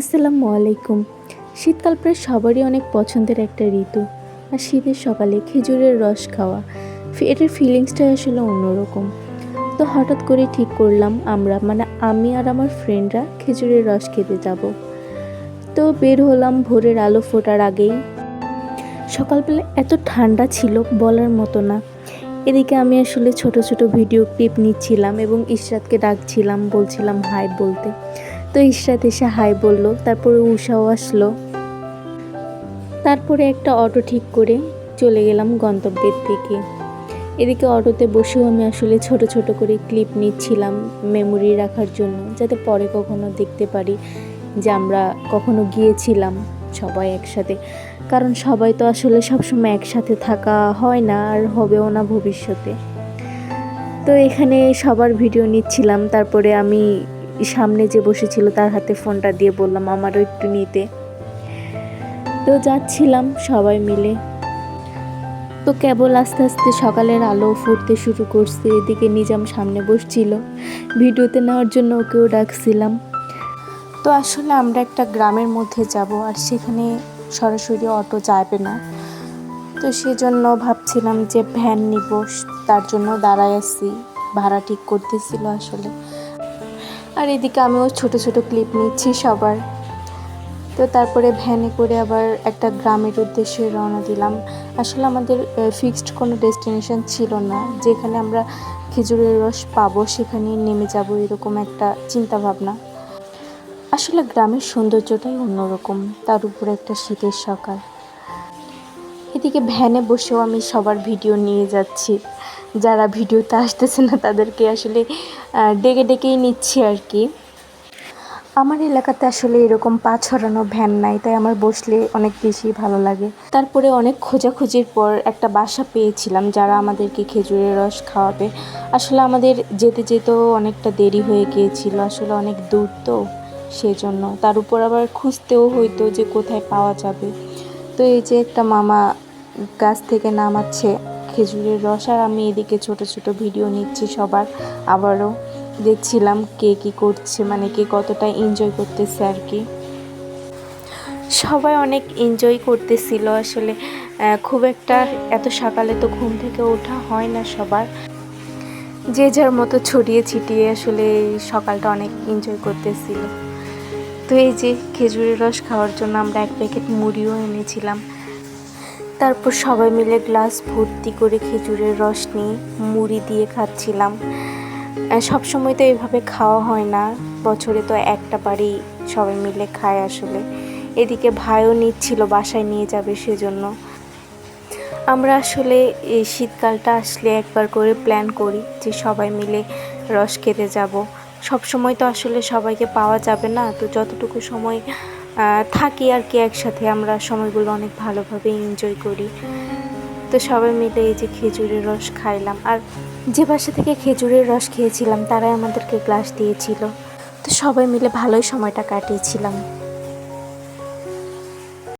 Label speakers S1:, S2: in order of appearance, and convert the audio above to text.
S1: আসসালামু আলাইকুম। শীতকাল প্রায় সবারই অনেক পছন্দের একটা ঋতু। আর শীতের সকালে খেজুরের রস খাওয়া, এটার ফিলিংসটাই আসলে অন্যরকম। তো হঠাৎ করে ঠিক করলাম আমরা মানে আমি আর আমার ফ্রেন্ডরা খেজুরের রস খেতে যাব। তো বের হলাম ভোরের আলো ফোটার আগেই। সকালবেলা এত ঠান্ডা ছিল বলার মতো না। এদিকে আমি আসলে ছোট ছোট ভিডিও ক্লিপ নিচ্ছিলাম এবং ইশরাতকে ডাকছিলাম, বলছিলাম হাই বলতে। তো ইশরাত এসে হাই বলল, তারপরে উষাও আসলো। তারপরে একটা অটো ঠিক করে চলে গেলাম গন্তব্যের দিকে। এদিকে অটোতে বসেও আমি আসলে ছোট ছোট করে ক্লিপ নিচ্ছিলাম মেমোরি রাখার জন্য, যাতে পরে কখনো দেখতে পারি যে আমরা কখনো গিয়েছিলাম সবাই একসাথে। কারণ সবাই তো আসলে সবসময় একসাথে থাকা হয় না, আর হবেও না ভবিষ্যতে। তো এখানে সবার ভিডিও নিচ্ছিলাম, তারপরে আমি সামনে যে বসেছিল তার হাতে ফোনটা দিয়ে বললাম, আমারও একটু নিতে। তো যাচ্ছিলাম সবাই মিলে। তো কেবল আস্তে আস্তে সকালের আলো ফুটতে শুরু করছে, এদিকে নিজাম সামনে বসছিল। ভিডিওতে নেওয়ার জন্য ওকেও ডাকছিলাম। তো আসলে আমরা একটা গ্রামের মধ্যে যাব আর সেখানে সরাসরি অটো যাবে না। তো সেজন্য ভাবছিলাম যে ভ্যান নিব, তার জন্য দাঁড়ায় আছি, ভাড়া ঠিক করতেছিল আসলে। আর এদিকে আমিও ছোট ছোট ক্লিপ নিচ্ছি সবার। তো তারপরে ভ্যানে করে আবার একটা গ্রামের উদ্দেশ্যে রওনা দিলাম। আসলে আমাদের ফিক্সড কোনো ডেস্টিনেশন ছিল না। যেখানে আমরা খেজুরের রস পাবো সেখানে নেমে যাব এরকম একটা চিন্তা ভাবনা আসলে গ্রামের সৌন্দর্যটাই অন্যরকম, তার উপরে একটা শীতের সকাল। এদিকে ভ্যানে বসেও আমি সবার ভিডিও নিয়ে যাচ্ছি। যারা ভিডিওতে আসতেছে না, তাদেরকে আসলে ডেকে ডেকেই নিচ্ছি আর কি। আমার এলাকাতে আসলে এরকম পা ছড়ানো ভ্যান নাই, তাই আমার বসলে অনেক বেশি ভালো লাগে। তারপরে অনেক খোঁজাখুঁজির পর একটা বাসা পেয়েছিলাম যারা আমাদেরকে খেজুরের রস খাওয়াবে। আসলে আমাদের যেতে যেতেও অনেকটা দেরি হয়ে গিয়েছিল, আসলে অনেক দূর তো সেজন্য। তার উপর আবার খুঁজতেও হইতো যে কোথায় পাওয়া যাবে। তো এই যে একটা মামা গাছ থেকে নামাচ্ছে খেজুরের রস আর আমি এদিকে ছোট ছোট ভিডিও নিচ্ছি সবার। আবারও দেখছিলাম কে কী করছে মানে কে কতটা এনজয় করতেছে আর কি। সবাই অনেক এনজয় করতেছিল আসলে খুব একটা এত সকালে তো ঘুম থেকে ওঠা হয় না সবার। যে যার মতো ছড়িয়ে ছিটিয়ে আসলে সকালটা অনেক এনজয় করতেছিল। তো এই যে খেজুরের রস খাওয়ার জন্য আমরা এক প্যাকেট মুড়িও এনেছিলাম। তারপর সবাই মিলে গ্লাস ভর্তি করে খেজুরের রস নিয়ে মুড়ি দিয়ে খাচ্ছিলাম। সব সময় তো এভাবে খাওয়া হয় না। বছরে তো একটা বাড়ি সবাই মিলে খায় আসলে। এদিকে ভাইও নিচ্ছিল, বাসায় নিয়ে যাবে সেজন্য। আমরা আসলে এই শীতকালটা আসলে একবার করে প্ল্যান করি যে সবাই মিলে রস খেতে যাব। সব সময় তো আসলে সবাইকে পাওয়া যাবে না, তো যতটুকু সময় থাকি আর কি একসাথে, আমরা সময়গুলো অনেক ভালোভাবে এনজয় করি। তো সবাই মিলে এই যে খেজুরের রস খাইলাম। আর যে বাসা থেকে খেজুরের রস খেয়েছিলাম, তারাই আমাদেরকে গ্লাস দিয়েছিল। তো সবাই মিলে ভালোই সময়টা কাটিয়েছিলাম।